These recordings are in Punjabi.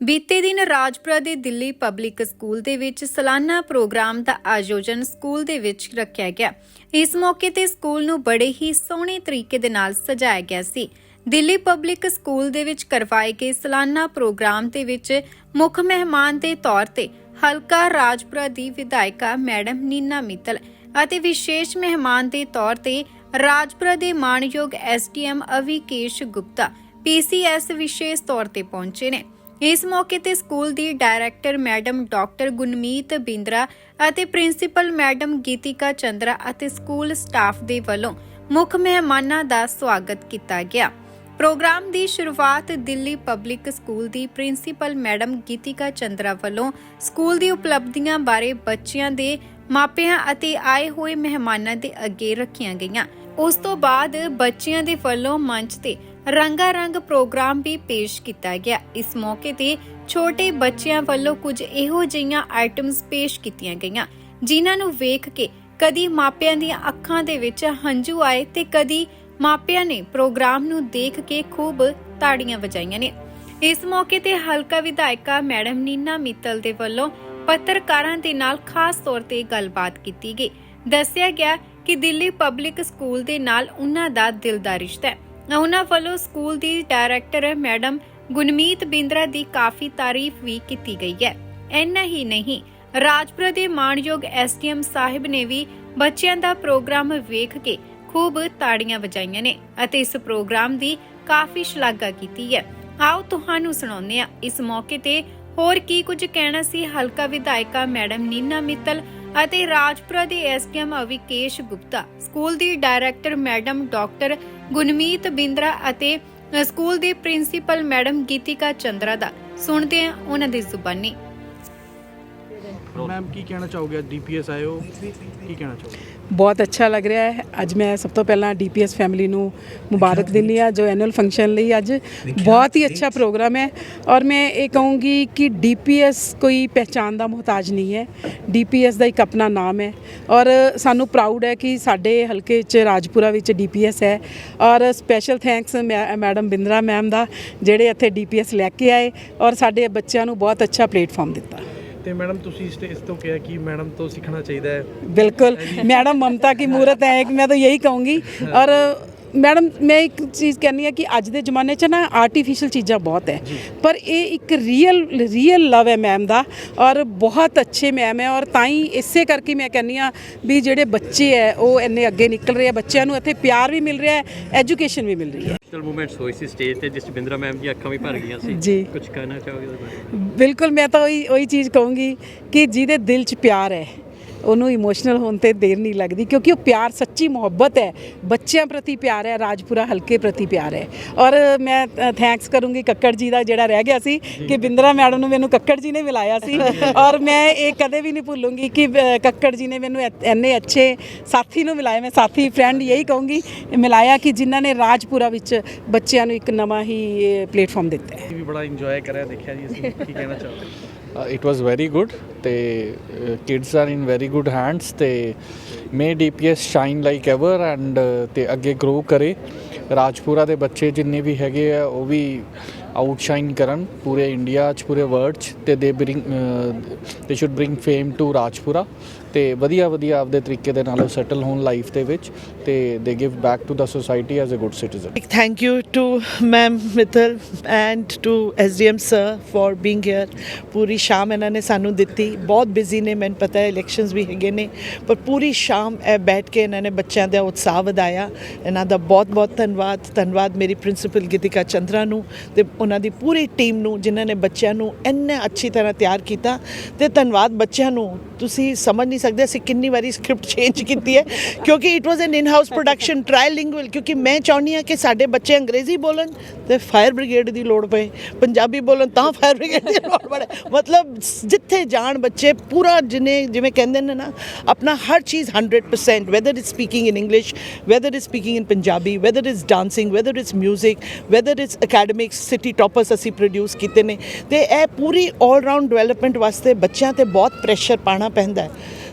ਬੀਤੇ ਦਿਨ ਰਾਜਪੁਰਾ ਦੇ ਦਿੱਲੀ ਪਬਲਿਕ ਸਕੂਲ ਦੇ ਵਿੱਚ ਸਾਲਾਨਾ ਪ੍ਰੋਗਰਾਮ ਦਾ ਆਯੋਜਨ ਸਕੂਲ ਦੇ ਵਿੱਚ ਰੱਖਿਆ ਗਿਆ। ਇਸ ਮੌਕੇ ਤੇ ਸਕੂਲ ਨੂੰ ਬੜੇ ਹੀ ਸੋਹਣੇ ਤਰੀਕੇ ਦੇ ਨਾਲ ਸਜਾਇਆ ਗਿਆ ਸੀ। ਦਿੱਲੀ ਪਬਲਿਕ ਸਕੂਲ ਦੇ ਵਿੱਚ ਕਰਵਾਏ ਗਏ ਸਾਲਾਨਾ ਪ੍ਰੋਗਰਾਮ ਦੇ ਵਿੱਚ ਮੁੱਖ ਮਹਿਮਾਨ ਦੇ ਤੌਰ ਤੇ ਹਲਕਾ ਰਾਜਪੁਰਾ ਦੀ ਵਿਧਾਇਕਾ ਮੈਡਮ ਨੀਨਾ ਮਿੱਤਲ ਅਤੇ ਵਿਸ਼ੇਸ਼ ਮਹਿਮਾਨ ਦੇ ਤੌਰ ਤੇ ਰਾਜਪੁਰਾ ਦੇ ਮਾਣਯੋਗ ਐਸਡੀਐਮ ਅਵਿਕੇਸ਼ ਗੁਪਤਾ, ਪੀਸੀਐਸ ਵਿਸ਼ੇਸ਼ ਤੌਰ ਤੇ ਪਹੁੰਚੇ ਨੇ। ਇਸ ਮੌਕੇ ਤੇ ਸਕੂਲ ਦੀ director madam doctor Gunmeet Bindra ਅਤੇ ਪ੍ਰਿੰਸੀਪਲ ਮੈਡਮ ਗੀਤਿਕਾ ਚੰਦਰਾ ਅਤੇ ਸਕੂਲ ਸਟਾਫ ਦੇ ਵੱਲੋਂ ਮੁੱਖ ਮਹਿਮਾਨਾਂ ਦਾ ਸਵਾਗਤ ਕੀਤਾ ਗਿਆ। ਪ੍ਰੋਗਰਾਮ ਦੀ ਸ਼ੁਰੂਆਤ ਦਿੱਲੀ ਪਬਲਿਕ ਸਕੂਲ ਦੀ ਪ੍ਰਿੰਸੀਪਲ ਮੈਡਮ ਗੀਤਿਕਾ ਚੰਦਰਾ ਵੱਲੋਂ ਸਕੂਲ ਦੀ ਉਪਲਬਧੀਆਂ ਬਾਰੇ ਬੱਚਿਆਂ ਦੇ ਮਾਪਿਆਂ ਅਤੇ ਆਏ ਹੋਏ ਮਹਿਮਾਨਾਂ ਦੇ ਅੱਗੇ ਰੱਖੀਆਂ ਗਈਆਂ। ਉਸ ਤੋਂ ਬਾਅਦ ਬੱਚਿਆਂ ਦੇ ਵੱਲੋਂ ਮੰਚ ਤੇ ਰੰਗਾ ਰੰਗ ਪ੍ਰੋਗਰਾਮ ਵੀ ਪੇਸ਼ ਕੀਤਾ ਗਿਆ। ਇਸ ਮੌਕੇ ਤੇ ਛੋਟੇ ਬੱਚਿਆਂ ਵੱਲੋਂ ਕੁਝ ਇਹੋ ਜਿਹੀਆਂ ਆਈਟਮਸ ਪੇਸ਼ ਕੀਤੀਆਂ ਗਈਆਂ, ਜਿਨ੍ਹਾਂ ਨੂੰ ਵੇਖ ਕੇ ਕਦੀ ਮਾਪਿਆਂ ਦੀਆਂ ਅੱਖਾਂ ਦੇ ਵਿੱਚ ਹੰਝੂ ਆਏ ਤੇ ਕਦੀ ਮਾਪਿਆਂ ਨੇ ਪ੍ਰੋਗਰਾਮ ਨੂੰ ਦੇਖ ਕੇ ਖੂਬ ਤਾੜੀਆਂ ਵਜਾਈਆਂ ਨੇ। ਇਸ ਮੌਕੇ ਤੇ ਹਲਕਾ ਵਿਧਾਇਕਾ ਮੈਡਮ ਨੀਨਾ ਮਿੱਤਲ ਦੇ ਵੱਲੋਂ ਪੱਤਰਕਾਰਾਂ ਦੇ ਨਾਲ ਖਾਸ ਤੌਰ ਤੇ ਗੱਲਬਾਤ ਕੀਤੀ ਗਈ। ਦੱਸਿਆ ਗਿਆ ਕਿ ਦਿੱਲੀ ਪਬਲਿਕ ਸਕੂਲ ਦੇ ਨਾਲ ਉਹਨਾਂ ਦਾ ਦਿਲ ਦਾ ਰਿਸ਼ਤਾ ਹੈ। ਉਹਨਾਂ ਵੱਲੋਂ ਸਕੂਲ ਦੀ ਡਾਇਰੈਕਟਰ ਮੈਡਮ ਗੁਨਮੀਤ ਬਿੰਦਰਾ ਦੀ ਕਾਫੀ ਤਾਰੀਫ ਵੀ ਕੀਤੀ ਗਈ ਹੈ। ਇੰਨਾ ਹੀ ਨਹੀਂ, ਰਾਜਪੁਰਾ ਦੇ ਮਾਣਯੋਗ ਐਸਡੀਐਮ ਸਾਹਿਬ ਨੇ ਵੀ ਬੱਚਿਆਂ ਦਾ ਪ੍ਰੋਗਰਾਮ ਵੇਖ ਕੇ ਖੂਬ ਤਾੜੀਆਂ ਵਜਾਈਆਂ ਨੇ ਅਤੇ ਇਸ ਪ੍ਰੋਗਰਾਮ ਦੀ ਕਾਫੀ ਸ਼ਲਾਘਾ ਕੀਤੀ ਹੈ। ਆਓ ਤੁਹਾਨੂੰ ਸੁਣਾਉਂਦੇ ਆ ਇਸ ਮੌਕੇ ਤੇ ਹੋਰ ਕੀ ਕੁਝ ਕਹਿਣਾ ਸੀ ਹਲਕਾ ਵਿਧਾਇਕਾ ਮੈਡਮ ਨੀਨਾ ਮਿੱਤਲ ਅਤੇ ਰਾਜਪੁਰਾ ਦੇ ਐਸਡੀਐਮ ਅਵਿਕੇਸ਼ ਗੁਪਤਾ। ਸਕੂਲ ਦੀ director madam doctor Gunmeet Bindra ਅਤੇ ਸਕੂਲ ਦੀ ਪ੍ਰਿੰਸੀਪਲ ਮੈਡਮ ਗੀਤਿਕਾ ਚੰਦਰਾ ਦਾ। ਸੁਣਦੇ ਹਾਂ ਉਹਨਾਂ ਦੀ ਜ਼ੁਬਾਨੀ। ਮੈਮ ਕੀ ਕਹਿਣਾ ਚਾਹੋਗੇ ਡੀਪੀਐਸ ਆਏ ਹੋ? ਕੀ ਕਹਿਣਾ ਚਾਹੋਗੇ? ਬਹੁਤ ਅੱਛਾ ਲੱਗ ਰਿਹਾ ਹੈ। ਅੱਜ ਮੈਂ ਸਭ ਤੋਂ ਪਹਿਲਾਂ ਡੀਪੀਐਸ ਫੈਮਿਲੀ ਨੂੰ ਮੁਬਾਰਕ ਦਿੰਦੀ ਆ ਜੋ ਐਨੂਅਲ ਫੰਕਸ਼ਨ ਲਈ ਅੱਜ ਬਹੁਤ ਹੀ ਅੱਛਾ ਪ੍ਰੋਗਰਾਮ ਹੈ। ਔਰ ਮੈਂ ਇਹ ਕਹੂੰਗੀ ਕਿ ਡੀਪੀਐਸ ਕੋਈ ਪਹਿਚਾਨ ਦਾ ਮੁਹਤਾਜ ਨਹੀਂ ਹੈ। ਡੀਪੀਐਸ ਦਾ ਇੱਕ ਆਪਣਾ ਨਾਮ ਹੈ। ਔਰ ਸਾਨੂੰ ਪ੍ਰਾਊਡ ਹੈ ਕਿ ਸਾਡੇ ਹਲਕੇ 'ਚ ਰਾਜਪੁਰਾ ਵਿੱਚ ਡੀਪੀਐਸ ਹੈ। ਔਰ special thanks madam Bindra ma'am ਦਾ, ਜਿਹੜੇ ਇੱਥੇ ਡੀਪੀਐਸ ਲੈ ਕੇ ਆਏ। ਔਰ ਸਾਡੇ ਬੱਚਿਆਂ ਨੂੰ ਬਹੁਤ ਅੱਛਾ ਪਲੇਟਫਾਰਮ ਦਿੱਤਾ। ਤੇ ਮੈਡਮ ਤੁਸੀਂ ਸਟੇਜ ਤੋਂ ਕਿਹਾ ਕਿ ਮੈਡਮ ਤੋਂ ਸਿੱਖਣਾ ਚਾਹੀਦਾ ਹੈ बिल्कुल मैडम ममता की मूरत है एक मैं तो यही कहूँगी और ਮੈਡਮ ਮੈਂ ਇੱਕ ਚੀਜ਼ ਕਹਿੰਨੀ ਆ ਕਿ ਅੱਜ ਦੇ ਜ਼ਮਾਨੇ 'ਚ ਨਾ ਆਰਟੀਫੀਸ਼ੀਅਲ ਚੀਜ਼ਾਂ ਬਹੁਤ ਹੈ। ਪਰ ਇਹ ਇੱਕ ਰੀਅਲ ਰੀਅਲ ਲਵ ਹੈ ਮੈਮ ਦਾ ਔਰ ਬਹੁਤ ਅੱਛੇ ਮੈਮ ਹੈ ਔਰ ਤਾਂ ਹੀ ਇਸੇ ਕਰਕੇ ਮੈਂ ਕਹਿੰਨੀ ਆ ਵੀ ਜਿਹੜੇ ਬੱਚੇ ਹੈ ਉਹ ਇੰਨੇ ਅੱਗੇ ਨਿਕਲ ਰਹੇ ਆ ਬੱਚਿਆਂ ਨੂੰ ਇੱਥੇ ਪਿਆਰ ਵੀ ਮਿਲ ਰਿਹਾ ਹੈ ਐਜੂਕੇਸ਼ਨ ਵੀ ਮਿਲ ਰਹੀ ਹੈ। ਚਲ ਮੂਵਮੈਂਟਸ ਹੋਈ ਸੀ ਸਟੇਜ ਤੇ ਜਿਸ ਬਿੰਦਰਾ ਮੈਮ ਦੀਆਂ ਅੱਖਾਂ ਵੀ ਭਰ ਗਈਆਂ ਸੀ। ਜੀ। ਕੁਝ ਕਹਿਣਾ ਚਾਹੋਗੇ ਉਹਦੇ ਬਾਰੇ? ਬਿਲਕੁਲ ਮੈਂ ਤਾਂ ਉਹੀ ਉਹੀ ਚੀਜ਼ ਕਹੂੰਗੀ ਕਿ ਜਿਹਦੇ ਦਿਲ 'ਚ ਪਿਆਰ ਹੈ ਉਹਨੂੰ ਇਮੋਸ਼ਨਲ ਹੋਣ ਤੇ ਦੇਰ ਨਹੀਂ ਲੱਗਦੀ ਕਿਉਂਕਿ ਉਹ ਪਿਆਰ, ਸੱਚੀ ਮੁਹੱਬਤ ਹੈ। ਬੱਚਿਆਂ ਪ੍ਰਤੀ ਪਿਆਰ ਹੈ, ਰਾਜਪੁਰਾ ਹਲਕੇ ਪ੍ਰਤੀ ਪਿਆਰ ਹੈ। ਔਰ ਮੈਂ ਥੈਂਕਸ ਕਰੂੰਗੀ ਕੱਕੜ ਜੀ ਦਾ ਜਿਹੜਾ ਰਹਿ ਗਿਆ ਸੀ ਕਿ ਬਿੰਦਰਾ ਮੈਡਮ ਨੂੰ ਮੈਨੂੰ ਕੱਕੜ ਜੀ ਨੇ ਮਿਲਾਇਆ ਸੀ। ਔਰ ਮੈਂ ਇਹ ਕਦੇ ਵੀ ਨਹੀਂ ਭੁੱਲੂੰਗੀ ਕਿ ਕੱਕੜ ਜੀ ਨੇ ਮੈਨੂੰ ਇ- ਇੰਨੇ ਅੱਛੇ ਸਾਥੀ ਨੂੰ ਮਿਲਾਇਆ ਮੈਂ ਸਾਥੀ ਫਰੈਂਡ ਇਹੀ ਕਹੂੰਗੀ, ਮਿਲਾਇਆ ਕਿ ਜਿਨ੍ਹਾਂ ਨੇ ਰਾਜਪੁਰਾ ਵਿੱਚ ਬੱਚਿਆਂ ਨੂੰ ਇੱਕ ਨਵਾਂ ਹੀ ਪਲੇਟਫਾਰਮ ਦਿੱਤਾ ਹੈ। ਵੀ ਬੜਾ ਇੰਜੋਏ ਕਰਿਆ, ਦੇਖਿਆ ਜੀ, ਅਸੀਂ ਕੀ ਕਹਿਣਾ ਚਾਹੋਗੇ? It was very good the kids are in very good hands ਤੇ may DPS shine like ever and ਤੇ ਅੱਗੇ ਗਰੋ ਕਰੇ ਰਾਜਪੂਰਾ ਦੇ ਬੱਚੇ ਜਿੰਨੇ ਵੀ ਹੈਗੇ ਆ ਉਹ ਵੀ ਆਊਟਸ਼ਾਈਨ ਕਰਨ ਪੂਰੇ ਇੰਡੀਆ 'ਚ ਪੂਰੇ ਵਰਲਡ 'ਚ ਤੇ they bring they should bring fame to Rajpura ਤੇ ਵਧੀਆ ਵਧੀਆ ਆਪਦੇ ਤਰੀਕੇ ਦੇ ਨਾਲ ਸੈਟਲ ਹੋਣ ਲਾਈਫ ਦੇ ਵਿੱਚ ਤੇ they give back to the society as a good citizen Big thank you to Ma'am Mithil and to SDM sir for being here. ਪੂਰੀ ਸ਼ਾਮ ਇਹਨਾਂ ਨੇ ਸਾਨੂੰ ਦਿੱਤੀ ਬਹੁਤ ਬਿਜ਼ੀ ਨੇ ਮੈਨੂੰ ਪਤਾ ਹੈ ਇਲੈਕਸ਼ਨਸ ਵੀ ਹੈਗੇ ਨੇ ਪਰ ਪੂਰੀ ਸ਼ਾਮ ਇਹ ਬੈਠ ਕੇ ਇਹਨਾਂ ਨੇ ਬੱਚਿਆਂ ਦਾ ਉਤਸ਼ਾਹ ਵਧਾਇਆ ਇਹਨਾਂ ਦਾ ਬਹੁਤ ਬਹੁਤ ਧੰਨਵਾਦ ਧੰਨਵਾਦ ਮੇਰੀ ਪ੍ਰਿੰਸੀਪਲ ਗੀਤਿਕਾ ਚੰਦਰਾ ਨੂੰ ਤੇ ਉਹਨਾਂ ਦੀ ਪੂਰੀ ਟੀਮ ਨੂੰ, ਜਿਨ੍ਹਾਂ ਨੇ ਬੱਚਿਆਂ ਨੂੰ ਇੰਨੇ ਅੱਛੀ ਤਰ੍ਹਾਂ ਤਿਆਰ ਕੀਤਾ ਤੇ ਧੰਨਵਾਦ ਬੱਚਿਆਂ ਨੂੰ। ਤੁਸੀਂ ਸਮਝ ਨਹੀਂ ਸਕਦੇ ਅਸੀਂ ਕਿੰਨੀ ਵਾਰੀ ਸਕ੍ਰਿਪਟ ਚੇਂਜ ਕੀਤੀ ਹੈ, ਕਿਉਂਕਿ it was an in house production trilingual ਕਿਉਂਕਿ ਮੈਂ ਚਾਹੁੰਦੀ ਆ ਕਿ ਸਾਡੇ ਬੱਚੇ ਅੰਗਰੇਜ਼ੀ ਬੋਲਣ ਤੇ ਫਾਇਰ ਬ੍ਰਿਗੇਡ ਦੀ ਲੋੜ ਪਏ, ਪੰਜਾਬੀ ਬੋਲਣ ਤਾਂ ਫਾਇਰ ਬ੍ਰਿਗੇਡ ਦੀ ਲੋੜ ਪੜੇ ਮਤਲਬ ਜਿੱਥੇ ਜਾਣ ਬੱਚੇ ਪੂਰਾ ਜਿਨੇ, ਜਿਵੇਂ ਕਹਿੰਦੇ ਨੇ ਨਾ, ਆਪਣਾ ਹਰ ਚੀਜ਼ 100% whether it's speaking in English whether it's speaking in Punjabi whether it's dancing whether it's music whether it's academic city 50 toppers ਅਸੀਂ ਪ੍ਰੋਡਿਊਸ ਕੀਤੇ ਨੇ ਤੇ ਇਹ ਪੂਰੀ 올 ਰਾਊਂਡ ਡਿਵੈਲਪਮੈਂਟ ਵਾਸਤੇ ਬੱਚਿਆਂ ਤੇ ਬਹੁਤ ਪ੍ਰੈਸ਼ਰ ਪਾਣਾ ਪੈਂਦਾ ਹੈ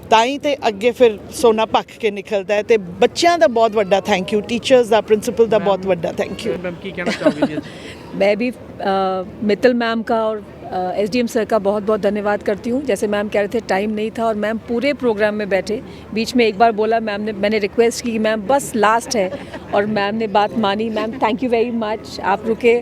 ਤਾਂ ਹੀ ਤੇ ਅੱਗੇ ਫਿਰ ਸੋਨਾ ਪੱਕ ਕੇ ਨਿਕਲਦਾ ਹੈ ਤੇ ਬੱਚਿਆਂ ਦਾ ਬਹੁਤ ਵੱਡਾ ਥੈਂਕ ਯੂ ਟੀਚਰਸ ਦਾ ਪ੍ਰਿੰਸੀਪਲ ਦਾ ਬਹੁਤ ਵੱਡਾ ਥੈਂਕ ਯੂ ਮੈਮ ਕੀ ਕਹਿਣਾ ਚਾਹੋਗੇ ਜੀ मैं भी मित्तल मैम का और एस डी एम सर का बहुत बहुत धन्यवाद करती हूँ जैसे मैम कह रहे थे टाइम नहीं था और मैम पूरे प्रोग्राम में बैठे बीच में एक बार बोला मैम ने मैंने रिक्वेस्ट की मैम बस लास्ट है और मैम ने बात मानी ma'am thank you very much आप रुके